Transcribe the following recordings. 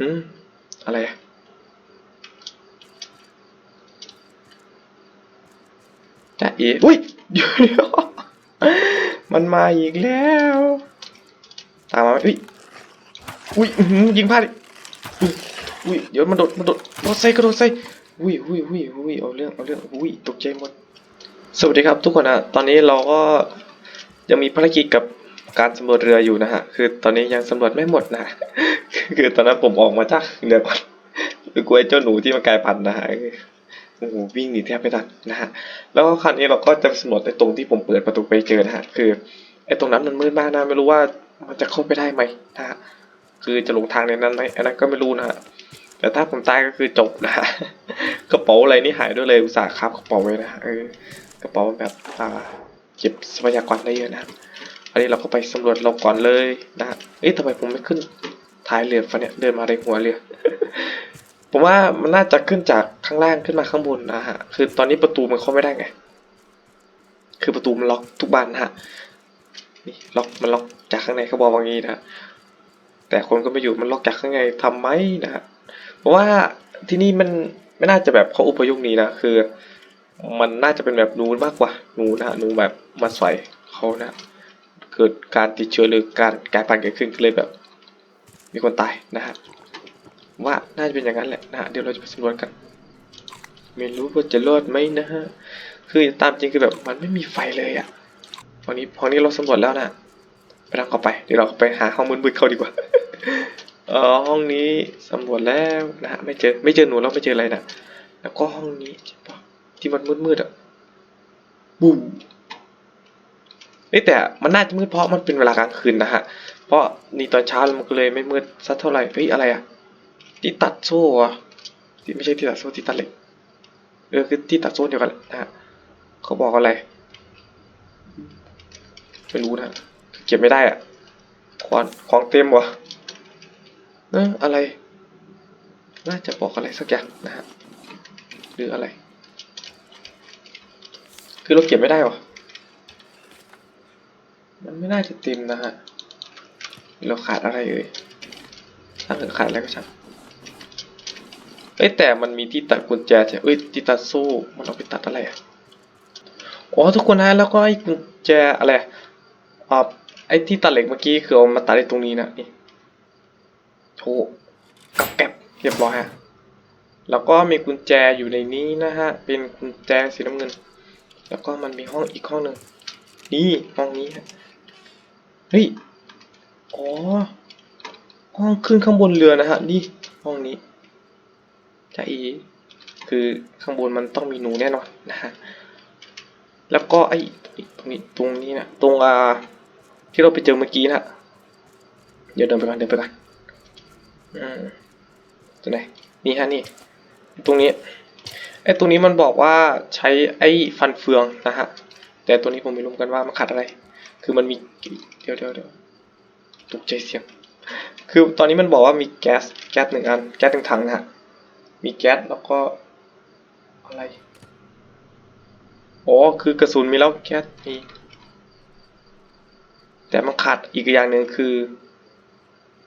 อืมอะไรอะจ้าเอ๋อุ้ยเดี๋ยวเดี๋ยวมันมาอีกแล้ว ตามมาอุ้ยอุ้ยยิงพลาดอีกอุ้ยอุ้ยเดี๋ยวมันโดดมันโดดโดดใส่กระโดดใส่อุ้ยอุ้ยอุ้ยอุ้ยเอาเรื่องเอาเรื่องอุ้ยตกใจหมดสวัสดีครับทุกคนนะตอนนี้เราก็ยังมีภารกิจกับการสำรวจเรืออยู่นะฮะ คือตอนนี้ยังสำรวจไม่หมดนะ คือตอนนั้นผมออกมาจากเรือก่อนคือกลัวไอ้เจ้าหนูที่มันกลายพันธุ์นะฮะโอ้โหวิ่งหนีแทบไม่ทันนะฮะแล้วคราวนี้เราก็จะสำรวจในตรงที่ผมเปิดประตูไปเจอนะฮะคือไอ้ตรงนั้นมันมืดมากนะไม่รู้ว่ามันจะเข้าไปได้ไหมนะฮะคือจะลงทางในนั้นไหมอันนั้นก็ไม่รู้นะฮะแต่ถ้าผมตายก็คือจบนะฮะกระเป๋าอะไรนี่หายด้วยเลยอุตส่าห์คาบกระเป๋าไว้นะฮะเออกระเป๋าแบบอ่าเก็บทรัพยากรได้เยอะนะอันนี้เราก็ไปสำรวจเราก่อนเลยนะฮะเอ๊ะทำไมผมไม่ขึ้น ท้ายเรือฟะเนี่ยเดินมาในหัวเรือ ผมว่ามันน่าจะขึ้นจากข้างล่างขึ้นมาข้างบนนะฮะ คือตอนนี้ประตูมันเข้าไม่ได้ไง คือประตูมันล็อกทุกบานนะฮะ นี่ล็อกมันล็อกจากข้างในเขาบอกว่างี้นะฮะแต่คนก็ไม่อยู่มันล็อกจากข้างในทำไมนะฮะ เพราะว่าที่นี่มันไม่น่าจะแบบเขาอุปยุคนี้นะ คือ มันน่าจะเป็นแบบนูนมากกว่านูนะหนูแบบมาใส่เขานะ เกิดการติดเชื้อหรือการกลายพันธุ์เกิดขึ้นก็เลยแบบ มีคนตายนะฮะว่าน่าจะเป็นอย่างนั้นแหละนะฮะเดี๋ยวเราจะไปสำรวจกันไม่รู้ว่าจะรอดไหมนะฮะคือตามจริงคือแบบมันไม่มีไฟเลยอะวันนี้พอนี้เราสำรวจแล้วนะไปทางเข้าไปเดี๋ยวเราไปหาห้องมืดๆเข้าดีกว่าเออห้องนี้สำรวจแล้วนะฮะไม่เจอไม่เจอหนูแล้วไม่เจออะไรนะแล้วก็ห้องนี้ที่มันมืดๆอะบูมเอ้ยแต่มันน่าจะมืดเพราะมันเป็นเวลากลางคืนนะฮะ เพราะนี่ตอนเช้ามันก็เลยไม่มืดสักเท่าไหร่เฮ้ยอะไรอะที่ตัดโซ่อะที่ไม่ใช่ที่ตัดโซ่ที่ตัดเหล็กเออคือที่ตัดโซ่เดียวกันแหละนะฮะเขาบอกอะไรไม่รู้นะเก็บไม่ได้อะของของเต็มวะเอออะไร น่าจะบอกอะไรสักอย่างนะฮะหรืออะไร คือเราเก็บไม่ได้หรอมันไม่น่าจะเต็มนะฮะ เราขาดอะไรเอ่ยถ้าเกิดขาดอะไรก็ช่างเอ้ยแต่มันมีที่ตัดกุญแจใช่เอ้ยที่ตัดโซ่มันเอาไปตัดอะไรอะอ๋อทุกคนนะแล้วก็ไอ้กุญแจอะไรอะอ่าไอ้ที่ตัดเหล็กเมื่อกี้คือเอามาตัดไอ้ตรงนี้นะนี่โถกับแก็บเรียบร้อยฮะแล้วก็มีกุญแจอยู่ในนี้นะฮะเป็นกุญแจสีน้ำเงิน แล้วก็มันมีห้องอีกห้องหนึ่งนี่ห้องนี้ฮะเฮ้ย อ๋อห้องขึ้นข้างบนเรือนะฮะนี่ห้องนี้จะอีคือข้างบนมันต้องมีหนูแน่นอนนะฮะแล้วก็ไอ้ตรงนี้ตรงนี้นะตรงอ่าที่เราไปเจอเมื่อกี้นะเดี๋ยวเดินไปก่อนเดินไปก่อนอืมตรงไหนนี่ฮะนี่ ตรงนี้ไอ้ตรงนี้มันบอกว่าใช้ไอ้ฟันเฟืองนะฮะแต่ตัวนี้ผมไม่รู้เหมือนกันว่ามันขาดอะไร คือมันมีเดี๋ยวเดี๋ยวเดี๋ยว ตกใจเสียง คือตอนนี้มันบอกว่ามีแก๊ส แก๊สหนึ่งอัน แก๊สหนึ่งถังนะฮะ มีแก๊สแล้วก็อะไร อ๋อ คือกระสุนมีแล้วแก๊สมี แต่มันขาดอีกอย่างหนึ่งคือ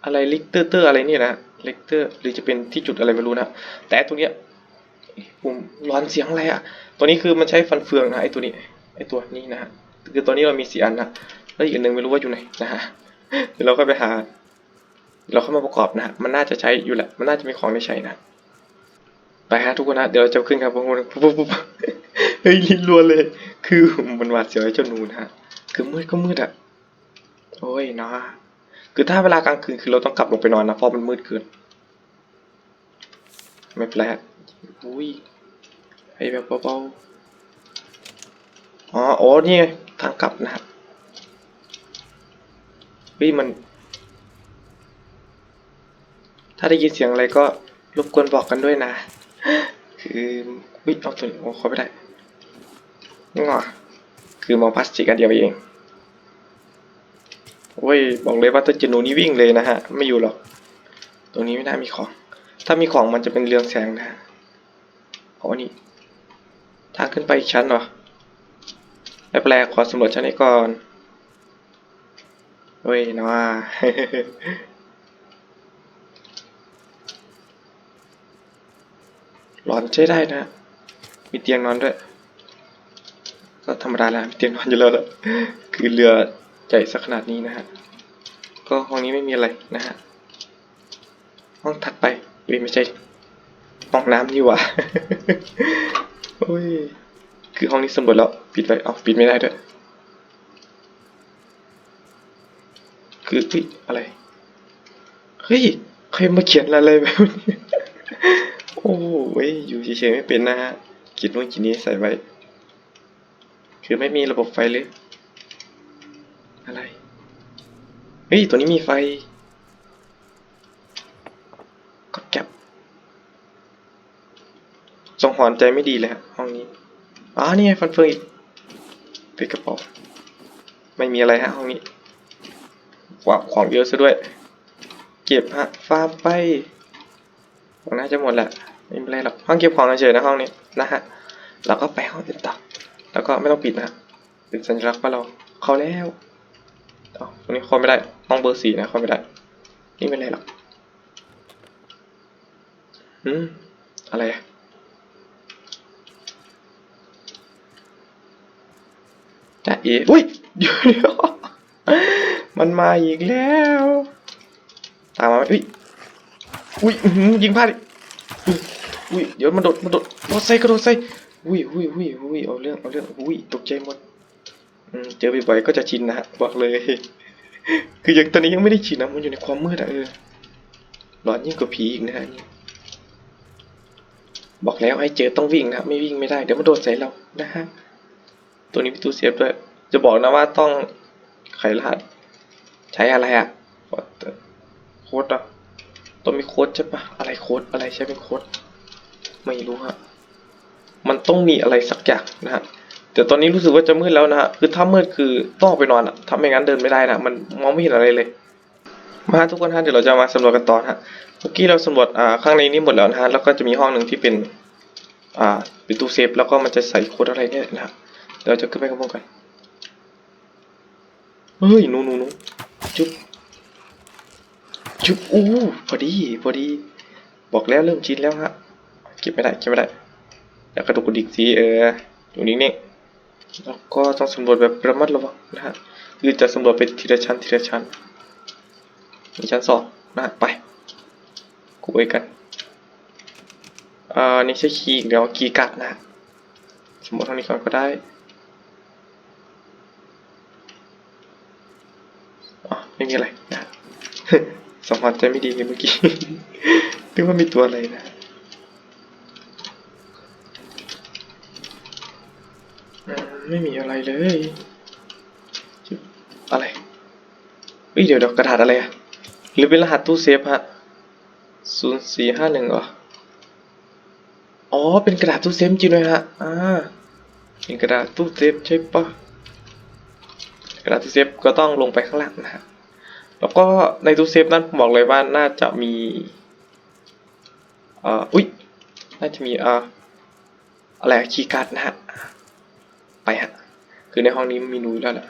อะไรลิกเตอร์เตอร์อะไรนี่นะเลกเตอร์หรือจะเป็นที่จุดอะไรไม่รู้นะ แต่ตัวเนี้ยผมร้อนเสียงอะไรอะตัวนี้คือมันใช้ฟันเฟืองนะไอตัวนี้ไอตัวนี้นะฮะคือตัวนี้เรามีสี่อันนะแล้วอีกอันหนึ่งไม่รู้ว่าอยู่ไหนนะฮะ เดี๋ยวเราก็ไปหา เราเข้ามาประกอบนะฮะมันน่าจะใช้อยู่แหละ มันน่าจะมีของได้ใช้นะ ไปฮะทุกคนนะ เดี๋ยวเราจะขึ้นครับปุ๊บปุ๊บปุ๊บปุ๊บเฮ้ยลิ้นรัวเลย คือมันหวาดเสียวไอ้เจ้านูนะฮะ คือมืดก็มืดอะโอ้ยนะคือถ้าเวลากลางคืนคือเราต้องกลับลงไปนอนนะเพราะมันมืดเกิน ไม่แปลกอุ้ยไอ้แบบเบาๆอ๋อโอ้นี่ไงทางกลับนะครับ ฮ้ยมัน ถ้าได้ยินเสียงอะไรก็รบกวนบอกกันด้วยนะ คือวิเอาตัวนี้โอ้ขอไม่ได้งอคือมองพลาสติกอันเดียวเองโอ้ยบอกเลยว่าถ้าเจนูนี่วิ่งเลยนะฮะ ไม่อยู่หรอก ตรงนี้ไม่น่ามีของ ถ้ามีของมันจะเป็นเรืองแสงนะฮะเอาอันนี้ทางขึ้นไปอีกชั้นเหรอไม่เป็นไรขอสำรวจชั้นนี้ก่อน เฮ้ยนะว่าหลอนใช้ได้นะ มีเตียงนอนด้วย ก็ธรรมดาแหละมีเตียงนอนอยู่แล้วแหละคือเรือใหญ่สักขนาดนี้นะฮะ ก็ห้องนี้ไม่มีอะไรนะฮะ ห้องถัดไปเอ้ยไม่ใช่ห้องน้ำนี่หว่าโอ้ย คือห้องนี้สำรวจแล้ว ปิดไว้เอาปิดไม่ได้ด้วย คืออะไร เฮ้ย ใครมาเขียนอะไรแบบนี้โอ้ยอยู่เฉยๆไม่เป็นนะฮะคิดนู่นคิดนี้ใส่ไว้ คือไม่มีระบบไฟเลย อะไร เฮ้ย ตัวนี้มีไฟกดแก็บส่งหอนใจไม่ดีเลยฮะห้องนี้อ๋อนี่ไงฟันเฟืองอีกปิดกระเป๋าไม่มีอะไรฮะห้องนี้ วาของเยอะซะด้วย เก็บฮะฟาร์มไปของน่าจะหมดแหละไม่เป็นไรหรอกห้องเก็บของเฉยๆนะห้องนี้นะฮะเราก็ไปห้องอื่นต่อแล้วก็ไม่ต้องปิดนะป็นสัญลักษณ์ว่าเราเข้าแล้วอ๋อตรงนี้เข้าไม่ได้ห้องเบอร์สี่นะเข้าไม่ได้ นี่เป็นไรหรอกอืมอะไรอะจ่เออุ้ยเดี๋ยวเดี๋ยว มันมาอีกแล้วตามมาอุ้ยอุ้ยอือหือยิงพลาดอีกอุ้ยเดี๋ยวมันโดดมันโดดโดดใส่กระโดดใส่อุ้ยอุ้ยอุ้ยอุ้ยเอาเรื่องเอาเรื่องอุ้ยตกใจหมดเจอบ่อยๆก็จะชินนะฮะบอกเลย คือยังตอนนี้ยังไม่ได้ชินนะมันอยู่ในความมืดอะเออหลอนยิ่งกว่าผีอีกนะฮะนี่บอกแล้วให้เจอต้องวิ่งนะไม่วิ่งไม่ได้เดี๋ยวมันโดดใส่เรานะฮะตัวนี้มีตู้เซฟด้วยจะบอกนะว่าต้องไขรหัส ใช้อะไรอะโค้ดอะต้องมีโค้ดใช่ปะอะไรโค้ดอะไรใช้เป็นโค้ดไม่รู้ฮะมันต้องมีอะไรสักอย่างนะฮะแต่ตอนนี้รู้สึกว่าจะมืดแล้วนะฮะคือถ้ามืดคือต้องไปนอนอะถ้าไม่งั้นเดินไม่ได้นะมันมองไม่เห็นอะไรเลย มาทุกคนฮะเดี๋ยวเราจะมาสำรวจกันต่อนฮะเมื่อกี้เราสำรวจอ่าข้างในนี้หมดแล้วนะฮะแล้วก็จะมีห้องหนึ่งที่เป็นอ่าเป็นตู้เซฟแล้วก็มันจะใส่โค้ดอะไรเนี่ยนะฮะเดี๋ยวเราจะขึ้นไปข้างบนกันเฮ้ยนูนูนู จุ๊บจุ๊บอู้พอดีพอดี บอกแล้วเริ่มชินแล้วฮะเก็บไม่ได้เก็บไม่ได้เดี๋ยวกระดูกกระดิกสิเอออยู่นิ่งๆแล้วก็ต้องสำรวจแบบระมัดระวังนะฮะคือจะสำรวจไปทีละชั้นทีละชั้นมีชั้นสองนะไปคุยกันอ่านี่ใช้คีย์เดี๋ยวคีย์การ์ดนะสมมติทางนี้ก่อนก็ได้อ๋อ ไม่มีอะไรนะสมผัสใจไม่ดีเลยเมื่อกี้นึกว่ามีตัวอะไรนะไม่มีอะไรเลยอะไรเฮ้ยเดี๋ยวเดี๋ยวกระดาษอะไรอะหรือเป็นรหัสตู้เซฟฮะศูนย์สี่ห้าหนึ่งเหรออ๋อ เป็นกระดาษตู้เซฟจริงเลยฮะอ่าเป็นกระดาษตู้เซฟใช่ปะกระดาษตู้เซฟก็ต้องลงไปข้างล่างนะฮะ แล้วก็ในตู้เซฟนั้นผมบอกเลยว่าน่าจะมีเอ่ออุ้ยน่าจะมีเอ่ออะไรคีย์การ์ดนะฮะ ไปฮะ คือในห้องนี้มีนูอยู่แล้วแหละ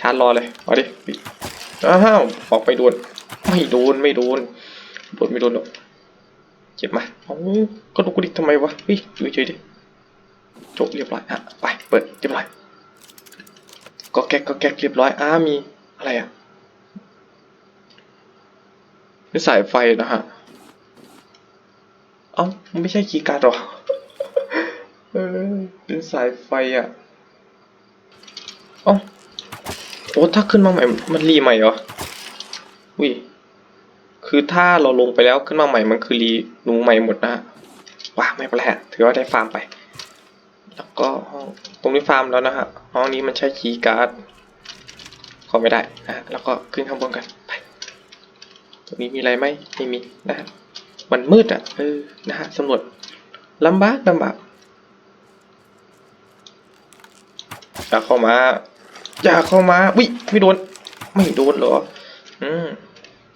ชาร์จรอเลยเอาดิอ้าวออกไปโดน ไม่โดนไม่โดนโดนไม่โดนหรอกเจ็บมาเอ้ก็ดูกูดิทำไมวะเฮ้ยเฉยๆดิจบเรียบร้อยอะไปเปิดเรียบร้อยก็แก๊กก็แก๊กเรียบร้อยอ้ามีอะไรอะ นี่สายไฟนะฮะ เอ้าไม่ใช่คีย์การ์ดหรอ เออเป็นสายไฟอะ เอ้าโอ้ถ้าขึ้นมาใหม่ มันรีใหม่เหรอ อุ้ย คือถ้าเราลงไปแล้วขึ้นมาใหม่มันคือรีหนูใหม่หมดนะฮะว้าไม่เป็นไรถือว่าได้ฟาร์มไป แล้วก็ห้องตรงนี้ฟาร์มแล้วนะฮะ ห้องนี้มันใช้คีย์การ์ดข้าไม่ได้นะ แล้วก็ขึ้นข้างบนกัน ตรงนี้มีอะไรไหมไม่มีนะฮะมันมืดอะเออนะฮะสำรวจลำบากลำบากอย่าเข้ามาอย่าเข้ามาวิไม่โดน ไม่โดนเหรอ อืม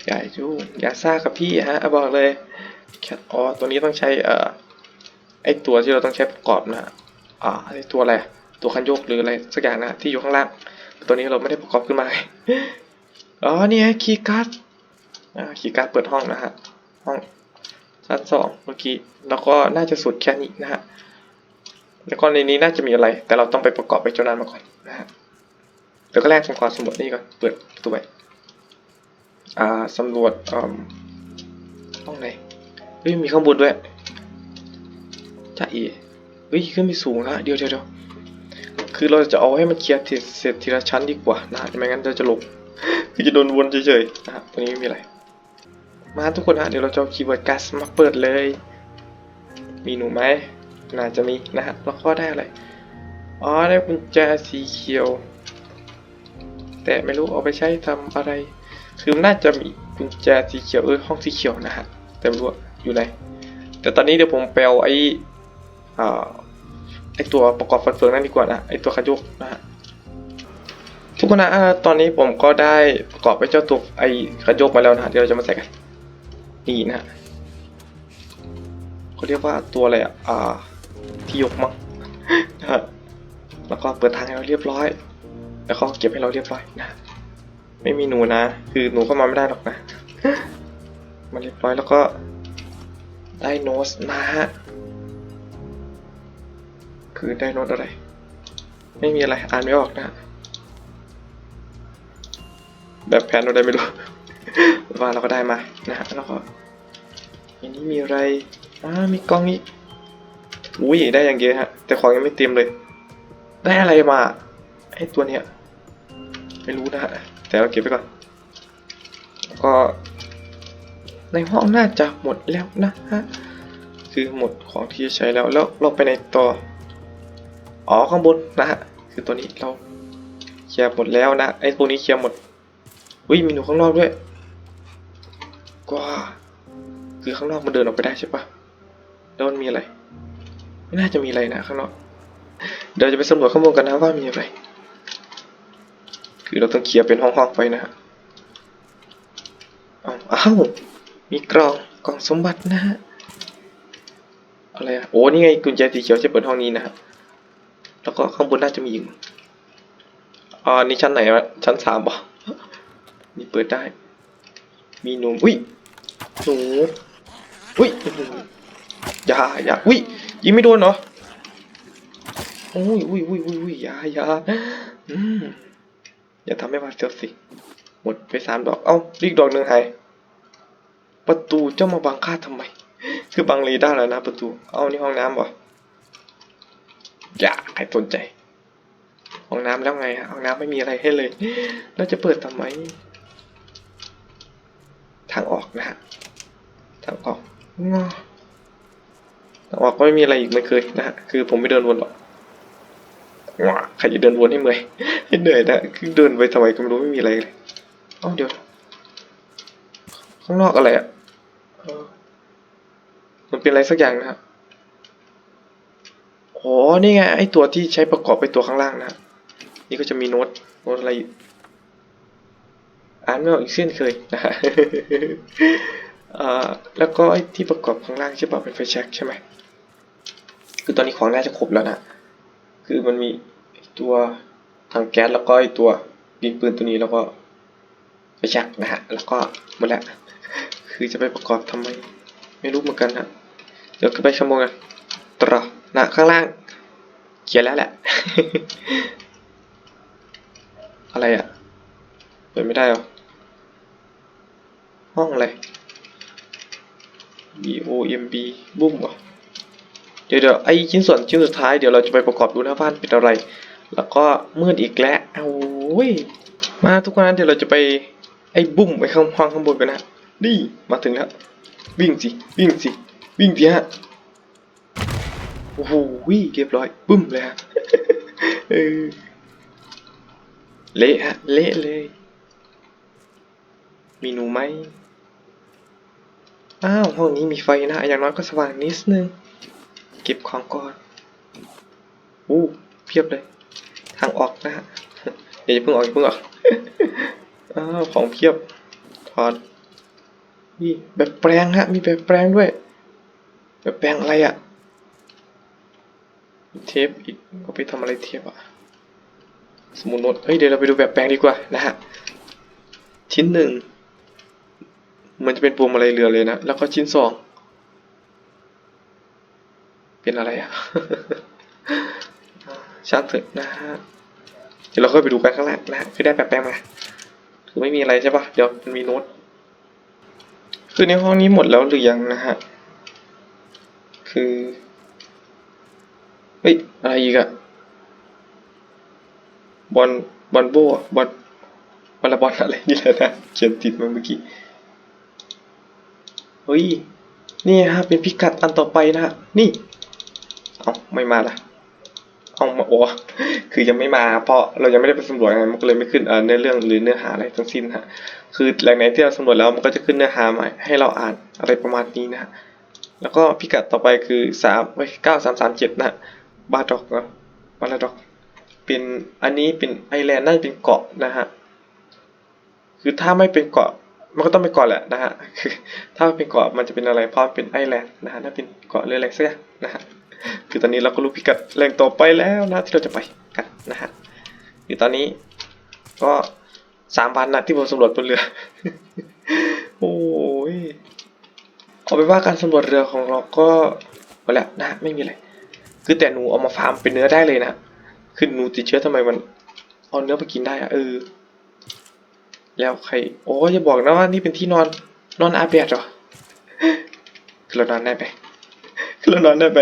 อย่าจู้อย่าซ่ากับพี่ฮะบอกเลยแคทอ๋อตัวนี้ต้องใช้เอ่อไอตัวที่เราต้องใช้ประกอบนะอ่าไอตัวอะไรตัวคันโยกหรืออะไรสักอย่างนะที่อยู่ข้างล่าง ตัวนี้เราไม่ได้ประกอบขึ้นมาอ๋อนี่ไงคีย์การ์ด คีย์การ์ดเปิดห้องนะฮะ ห้องชั้นสองเมื่อกี้ แล้วก็น่าจะสุดแค่นี้นะฮะ แล้วก็ในนี้น่าจะมีอะไร แต่เราต้องไปประกอบไปเจ้านั้นมาก่อนนะฮะเดี๋ยวก็แรกทำความสำรวจนี่ก่อน เปิดประตูไปอ่าสำรวจอ่าห้องไหนเฮ้ยมีข้างบนด้วยจ้าอีเฮ้ยขึ้นไปสูงนะเดี๋ยวเดี๋ยวคือเราจะเอาให้มันเคลียร์เสร็จทีละชั้นดีกว่านะไม่งั้นเราจะหลงคือจะโดนวนเฉยๆนะฮะตรงนี้ไม่มีอะไร มาทุกคนฮะเดี๋ยวเราจะเอาคีย์เวิร์ดกัสมาเปิดเลย มีหนูไหมน่าจะมีนะฮะแล้วก็ได้อะไรอ๋อได้กุญแจสีเขียว แต่ไม่รู้เอาไปใช้ทำอะไร คือน่าจะมีกุญแจสีเขียวเออห้องสีเขียวนะฮะแต่ไม่รู้อยู่ไหนแต่ตอนนี้เดี๋ยวผมไปเอาไอ้อไอ้ตัวประกอบฟันเฟืองนั่นดีกว่านะไอ้ตัวขยุกนะฮะทุกคนนะตอนนี้ผมก็ได้ประกอบไปเจ้าตัวไอ้ขยุกมาแล้วนะฮะเดี๋ยวเราจะมาใส่กัน นี่นะ เขาเรียกว่าตัวอะไรอะ อ่า ที่ยกมั้งนะฮะแล้วก็เปิดทางให้เราเรียบร้อย แล้วก็เก็บให้เราเรียบร้อยนะ ไม่มีหนูนะ คือหนูเข้ามาไม่ได้หรอกนะ มาเรียบร้อยแล้วก็ได้โน้ตนะฮะ คือได้โน้ตอะไร ไม่มีอะไรอ่านไม่ออกนะ แบบแผนเราได้ไม่รู้ ว่าเราก็ได้มานะฮะแล้วก็อันนี้มีอะไรอ่ามีกล้องนี้อุ้ยได้อย่างเยอะฮะ แต่ของยังไม่เต็มเลย ได้อะไรมาไอตัวเนี้ยไม่รู้นะฮะแต่เราเก็บไว้ก่อนแล้วก็ ในห้องน่าจะหมดแล้วนะฮะคือหมดของที่จะใช้แล้วแล้วเราไปในต่ออ๋อข้างบนนะฮะคือตัวนี้เราเคลียร์หมดแล้วนะไอ้พวกนี้เคลียร์หมดอุ้ยมีหนูข้างนอกด้วย กว่า คือข้างนอกมันเดินออกไปได้ใช่ปะแล้วมันมีอะไร ไม่น่าจะมีอะไรนะข้างนอก เดี๋ยวจะไปสำรวจข้างบนกันนะว่ามีอะไร คือเราต้องเคลียร์เป็นห้องๆไปนะฮะอ้าวอ้ามีกล่องกล่องสมบัตินะฮะ อะไรอะโอ้ นี่ไงกุญแจสีเขียวจะเปิดห้องนี้นะฮะ แล้วก็ข้างบนน่าจะมีอีกอ่านี่ชั้นไหนวะชั้นสามปะนี่เปิดได้ มีหนูอุ้ย หอุ้ยอื้อหืออย่าอย่าอุ้ยยิงไม่โดนเหรออุ้ยอุ้ยอุ้ยอุ้ยอุ้ยอย่าอย่าอืมอย่าทำให้บาดเจ็บสิ หมดไปสามดอก เอ้าอีกดอกหนึ่งหายประตูเจ้ามาบังข้าทำไม คือบังเรดาร์แล้วนะประตู เอ้านี่ห้องน้ำบ่อย่าใครสนใจ ห้องน้ำแล้วไงฮะห้องน้ำไม่มีอะไรให้เลย เราจะเปิดทำไม ทางออกนะฮะ ทางออกทางออกก็ไม่มีอะไรอีกเหมันเคยนะฮะคือผมไม่เดินวนหรอกงอใครจะเดินวนให้เมื่อยให้เหนื่อยนะคือเดินไปทำไมก็ไม่รู้ไม่มีอะไรเลยเอ้าเดี๋ยวข้างนอกอะไรอะมันเป็นอะไรสักอย่างนะฮะอ๋อนี่ไงไอตัวที่ใช้ประกอบไปตัวข้างล่างนะนี่ก็จะมีโน้ตโน้ตอะไรอ่านไม่ออกอีกเช่นเคยนะฮะ แล้วก็ไอที่ประกอบข้างล่างใช่ป่ะเป็นไฟแช็กใช่ไหมคือตอนนี้ของน่าจะครบแล้วนะ คือมันมีตัวถังแก๊สแล้วก็ตัวดินปืนตัวนี้แล้วก็ไฟแช็กนะฮะ แล้วก็หมดแล้วคือจะไปประกอบทำไมไม่รู้เหมือนกันนะเดี๋ยวก็ไปขโมยกันตรอนะข้างล่างเขียนแล้วแหละ อะไรอะเปิดไม่ได้หรอห้องอะไร B O M B บุ้มเหรอเดี๋ยวเดี๋ยวไอชิ้นส่วนชิ้นสุดท้ายเดี๋ยวเราจะไปประกอบดูนะว่าเป็นอะไร แล้วก็มืดอีกแล้วเอาเว้ยมาทุกคนนะเดี๋ยวเราจะไปไอ้บุ้มไปข้างห้องข้างบนกันนะนี่มาถึงแล้ววิ่งสิวิ่งสิวิ่งสิฮะโอ้โหเรียบร้อยบึ้มเลยฮะเออเละฮะเละเลย มีหนูไหม อ้าวห้องนี้มีไฟนะ อย่างน้อยก็สว่างนิดนึง เก็บของก่อนอู้เพียบเลย ทางออกนะฮะเดี๋ยวจะเพิ่งออกเพิ่งออกอ้าวของเพียบถอดนี่แบบแปลงฮะ มีแบบแปลงด้วย แบบแปลงอะไรอะเทปอีกเอาไปทำอะไรเทปอะสมุดโน้ตเฮ้ยเดี๋ยวเราไปดูแบบแปลงดีกว่านะฮะ ชิ้นหนึ่ง มันจะเป็นพวงมาลัยเรือเลยนะ แล้วก็ชิ้นสอง เป็นอะไรอะช่างเถอะนะฮะเดี๋ยวเราค่อยไปดูกันข้างล่างนะฮะคือได้แปลงมาคือไม่มีอะไรใช่ปะเดี๋ยวมันมีโน้ต คือในห้องนี้หมดแล้วหรือยังนะฮะ คือ เฮ้ย อะไรอีกอะบอลบอลโบอะบอลบอลบอลอะไรนี่แหละนะเขียนติดมาเมื่อกี้ เฮ้ย นี่ฮะเป็นพิกัดอันต่อไปนะฮะ นี่ เอาไม่มาละเอามาโอ้คือยังไม่มา เพราะเรายังไม่ได้ไปสำรวจไงมันก็เลยไม่ขึ้นเนื้อเรื่องหรือเนื้อหาอะไรทั้งสิ้นฮะ คือแหล่งไหนที่เราสำรวจแล้วมันก็จะขึ้นเนื้อหาใหม่ให้เราอ่านอะไรประมาณนี้นะฮะ แล้วก็พิกัดต่อไปคือสามเก้าสามสามเจ็ดนะฮะบาดอกนะบาลาดอก เป็นอันนี้เป็นไอแลนด์น่าจะเป็นเกาะนะฮะ คือถ้าไม่เป็นเกาะ มันก็ต้องเป็นเกาะแหละนะฮะคือถ้าเป็นเกาะมันจะเป็นอะไรเพราะเป็นไอแลนด์นะฮะถ้าเป็นเกาะเรืออะไรสักอย่างนะฮะคือตอนนี้เราก็รู้พิกัดแหล่งต่อไปแล้วนะที่เราจะไปกันนะฮะคือตอนนี้ก็สามวันนะที่ผมสำรวจบนเรือ โอ้ยเอาไปนว่าการสำรวจเรือของเราก็หมดแล้วนะฮะไม่มีอะไรคือแต่หนูเอามาฟาร์มเป็นเนื้อได้เลยนะคือหนูติดเชื้อทำไมมันเอาเนื้อไปกินได้อะเออ แล้วใคร โอ้อย่าบอกนะว่านี่เป็นที่นอน นอนอาเบียดเหรอคือเรานอนได้ไหมคือเรานอนได้ไหม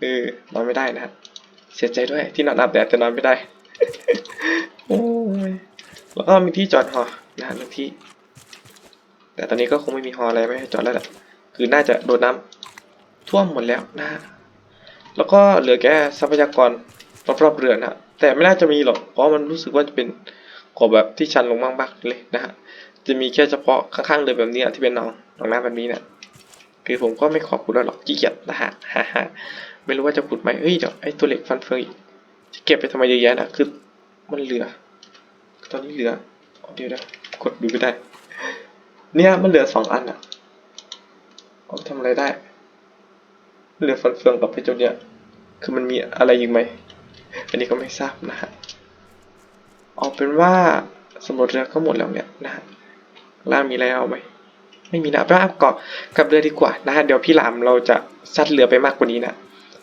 เออนอนไม่ได้นะเสียใจด้วยที่นอนอาบแดดแต่นอนไม่ได้โอ้ยแล้วก็มีที่จอดหอนะฮะหนึ่งที่ แต่ตอนนี้ก็คงไม่มีหออะไรไม่ให้จอดแล้วแหละคือน่าจะโดนน้ำท่วมหมดแล้วนะแล้วก็เหลือแค่ทรัพยากรรอบๆเรือนะแต่ไม่น่าจะมีหรอกเพราะมันรู้สึกว่าจะเป็น กบแบบที่ชันลงมากๆเลยนะฮะจะมีแค่เฉพาะข้างๆเรือแบบนี้อะที่เป็นหนองหนองน้ำแบบนี้เนี่ยคือผมก็ไม่ขอขุดแล้วหรอกขี้เกียจนะฮะฮ่าฮไม่รู้ว่าจะขุดไหมเฮ้ยเดี๋ยวไอ้ตัวเหล็กฟันเฟืองอีกจะเก็บไปทำไมเยอะแยะนะคือมันเหลือ ตอนนี้เหลือเอดี๋ยวเดี๋ยวกดดูไม่ได้ เนี่ยมันเหลือสองอันอะเอาทำอะไรได้ เหลือฟันเฟืองกับไอ้เจ้าเนี่ยคือมันมีอะไรอีกไหมอันนี้ก็ไม่ทราบนะฮะ เอาเป็นว่าสำรวจเรือก็หมดแล้วเนี่ยนะฮะล่างมีอะไรเอาไหมไม่มีนะไปว่าเกาะกับเรือดีกว่านะฮะเดี๋ยวพี่หลามเราจะซัดเรือไปมากกว่านี้นะ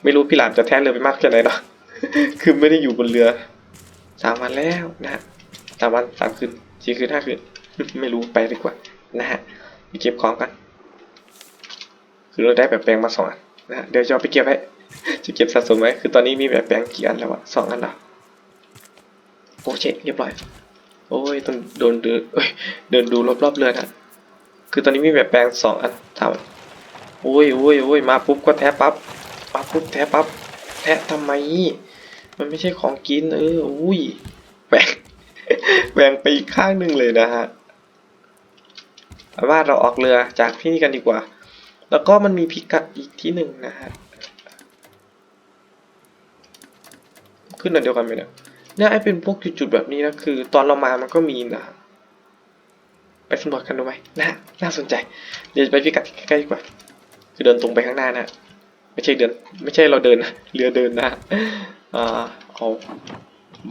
ไม่รู้พี่หลามจะแท้เรือไปมากแค่ไหนหรอกคือไม่ได้อยู่บนเรือสามวันแล้วนะฮะสามวันสามคืนสี่คืนห้าคืนไม่รู้ไปดีกว่านะฮะไปเก็บของกัน คือเราได้แบบแปลงมาสองอันนะฮะเดี๋ยวจะไปเก็บไว้จะเก็บสะสมไว้คือตอนนี้มีแบบแปลงกี่อันแล้ววะสองอันเหรอ โอเคเรียบร้อย โอ้ยต้องโดนเดินเดินดูรอบๆเรือนะคือตอนนี้มีแบบแปลงสองอันถามโอ้ยโอ้ยโอ้ยมาปุ๊บก็แทะปั๊บมาปุ๊บแทะปั๊บแทะทำไม มันไม่ใช่ของกินเอออุ้ยแหวงแหวงไปอีกข้างหนึ่งเลยนะฮะเอาว่าเราออกเรือจากที่นี่กันดีกว่า แล้วก็มันมีพิกัดอีกที่หนึ่งนะฮะขึ้นอันเดียวกันไหมเนี่ย เนี่ยไอ้เป็นพวกจุดๆแบบนี้นะคือ ตอนเรามามันก็มีนะไปสำรวจกันดูไหมนะฮะน่าสนใจ เดี๋ยวไปพิกัดใกล้ๆดีกว่า คือเดินตรงไปข้างหน้านะไม่ใช่เดิน ไม่ใช่เราเดินนะเรือเดินนะอ่าเอา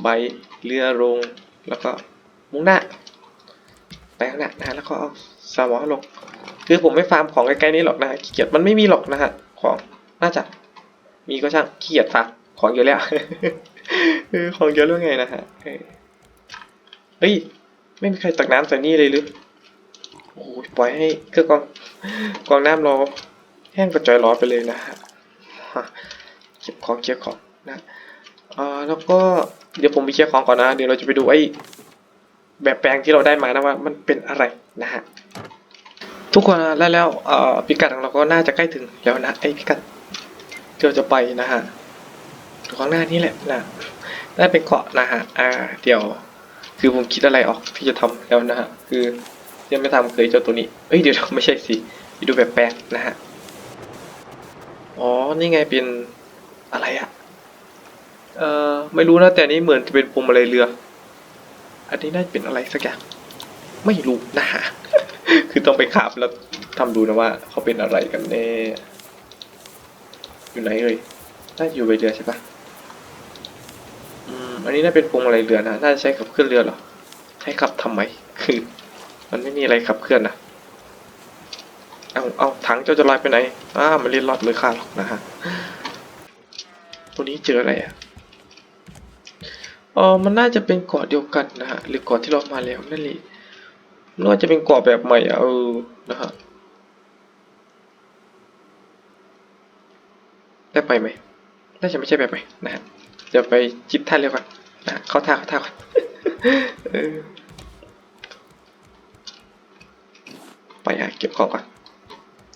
ใบเรือลงแล้วก็มุ่งหน้าไปข้างหน้านะแล้วก็เอาสมอลง คือผมไม่ฟาร์มของใกล้ๆนี้หรอกนะฮะขี้เกียจมันไม่มีหรอกนะฮะของน่าจะมีก็ช่างขี้เกียจฟาร์มของเยอะแล้ว เออของเยอะเรื่องไงนะฮะเฮ้ย ไม่มีใครตักน้ำใส่นี่เลยหรือโอ้ยปล่อยให้เครื่องกองกองน้ำเราแห้งกระจายร้อนไปเลยนะฮะเก็บของเก็บของนะอ่าแล้วก็เดี๋ยวผมไปเคลียร์ของก่อนนะ เดี๋ยวเราจะไปดูไอ้แบบแปลงที่เราได้มานะว่ามันเป็นอะไรนะฮะทุกคนนะแล้วแล้วเอ่อพิกัดของเราก็น่าจะใกล้ถึงแล้วนะไอ้พิกัดที่เราจะไปนะฮะข้างหน้านี่แหละนะ น่าเป็นเกาะนะฮะ อ่า เดี๋ยว คือผมคิดอะไรออกที่จะทำแล้วนะฮะ คือยังไม่ทำเคยเจ้าตัวนี้ เอ้ย เดี๋ยวไม่ใช่สิดูแบบแปลกนะฮะ อ๋อ นี่ไงเป็นอะไรอะเอ่อ ไม่รู้นะแต่นี้เหมือนจะเป็นพวงมาลัยเรือ อันนี้น่าจะเป็นอะไรสักอย่าง ไม่รู้นะฮะ คือต้องไปขับแล้วทำดูนะว่าเขาเป็นอะไรกันแน่ อยู่ไหนเอ่ยน่าอยู่ใบเรือใช่ปะ อันนี้น่าเป็นพวงมาลัยเรือนะน่าจะใช้ขับเคลื่อนเรือเหรอ ใช้ขับทำไม คือ มันไม่มีอะไรขับเคลื่อนนะเอาเอาถังเจ้าจะลอยไปไหนอ้ามันเล่นรอดมือข้าหรอกนะฮะ ตัวนี้เจออะไรอะเออมันน่าจะเป็นเกาะเดียวกันนะฮะ หรือเกาะที่เรามาแล้วนั่นแหละน่าจะเป็นเกาะแบบใหม่อะเออนะฮะ ได้ไปไหมน่าจะไม่ใช่แบบใหม่นะฮะ เดี๋ยวไปจิบท่านเร็วก่อนนะเข้าท่าเข้าท่าก่อนไปอะเก็บของก่อน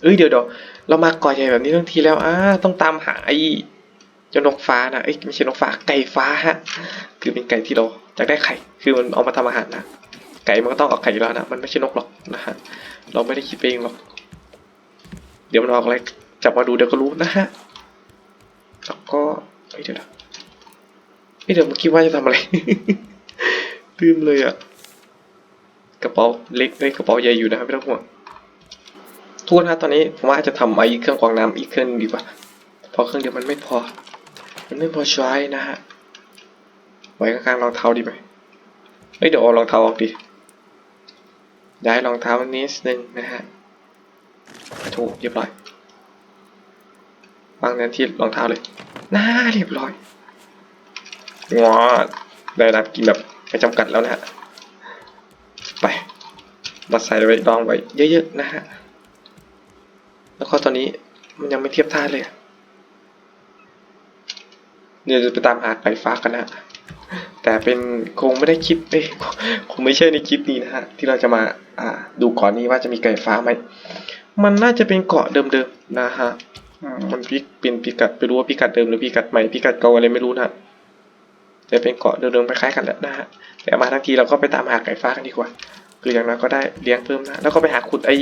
เอ้ยเดี๋ยวเดี๋ยวเรามากาะใหญ่แบบนี้ทั้งทีแล้วอ่าต้องตามหาไอ้เจ้านกฟ้านะเอ้ยไม่ใช่นกฟ้าไก่ฟ้าฮะ คือเป็นไก่ที่เราจะได้ไข่คือมันเอามาทำอาหารนะไก่มันก็ต้องออกไข่อยู่แล้วนะมันไม่ใช่นกหรอกนะฮะเราไม่ได้คิดเองหรอก เดี๋ยวมันออกอะไรจับมาดูเดี๋ยวก็รู้นะฮะแล้วก็เอ้ยเดี๋ยวนะ เดี๋ยวเมื่อกี้ว่าจะทำอะไรลืมเลยอะกระเป๋าเล็กเอ้กระเป๋าใหญ่อยู่นะครับไม่ต้องห่วงทุกคนครับตอนนี้ผมว่าจะทำไอ้เครื่องกรองน้ำอีกเครื่องดีกว่าเพราะเครื่องเดียวมันไม่พอ มันไม่พอใช้นะฮะไว้ข้างๆรองเท้าดีไหมเฮ้ยเดี๋ยวเอารองเท้าออกดิย้ายรองเท้านิดนึงนะฮะถูกเรียบร้อยวางแทนที่รองเท้าเลยน่าเรียบร้อย งอได้รับกินแบบไม่จำกัดแล้วนะฮะ ไปมาใส่ไว้ดองไว้เยอะๆนะฮะ แล้วก็ตอนนี้มันยังไม่เทียบท่าเลยอะเดี๋ยวจะไปตามหาไก่ฟ้ากันนะแต่เป็นคงไม่ได้คลิปเอ้ยคงไม่ใช่ในคลิปนี้นะฮะ ที่เราจะมาอ่าดูก่อนนี้ว่าจะมีไก่ฟ้าไหม มันน่าจะเป็นเกาะเดิมๆนะฮะอืมมันพิกเป็นพิกัดไม่รู้ว่าพิกัดเดิมหรือพิกัดใหม่พิกัดเก่าอะไรไม่รู้นะ แต่เป็นเกาะเดิมๆคล้ายๆกันแหละนะฮะแต่มาทั้งทีเราก็ไปตามหาไก่ฟ้ากันดีกว่า คืออย่างน้อยก็ได้เลี้ยงเพิ่มนะแล้วก็ไปหาขุดไอ้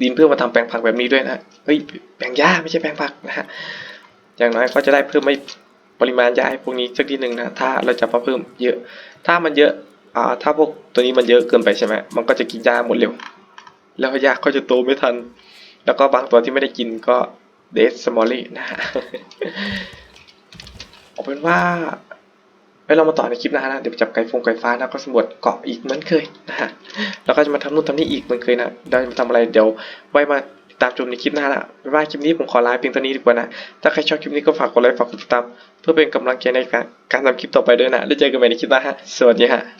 ดินเพื่อมาทำแปลงผักแบบนี้ด้วยนะเฮ้ยแปลงหญ้าไม่ใช่แปลงผักนะฮะอย่างน้อยก็จะได้เพิ่มไม่ปริมาณหญ้าพวกนี้สักทีหนึ่งนะถ้าเราจะเพิ่มเยอะ ถ้ามันเยอะอ่าถ้าพวกตัวนี้มันเยอะเกินไปใช่ไหมมันก็จะกินหญ้าหมดเร็ว แล้วหญ้าก็จะโตไม่ทัน แล้วก็บางตัวที่ไม่ได้กินก็เดสสมอลลี่นะฮะ เอาเป็นว่าไว้เรามาต่อในคลิปหน้านะ เดี๋ยวจับไก่ฟงไก่ฟ้านะก็สำรวจเกาะอีกเหมือนเคยนะฮะแล้วก็จะมาทำนู่นทำนี่อีกเหมือนเคยนะเดี๋ยวจะมาทำอะไรเดี๋ยวไว้มาติดตามชมในคลิปหน้าละไม่ว่าคลิปนี้ผมขอลาเพียงเท่านี้ดีกว่านะ ถ้าใครชอบคลิปนี้ก็ฝากกดไลค์ ฝากกดติดตาม เพื่อเป็นกำลังใจในการการทำคลิปต่อไปด้วยนะ แล้วเจอกันใหม่ในคลิปหน้าฮะ สวัสดีฮะ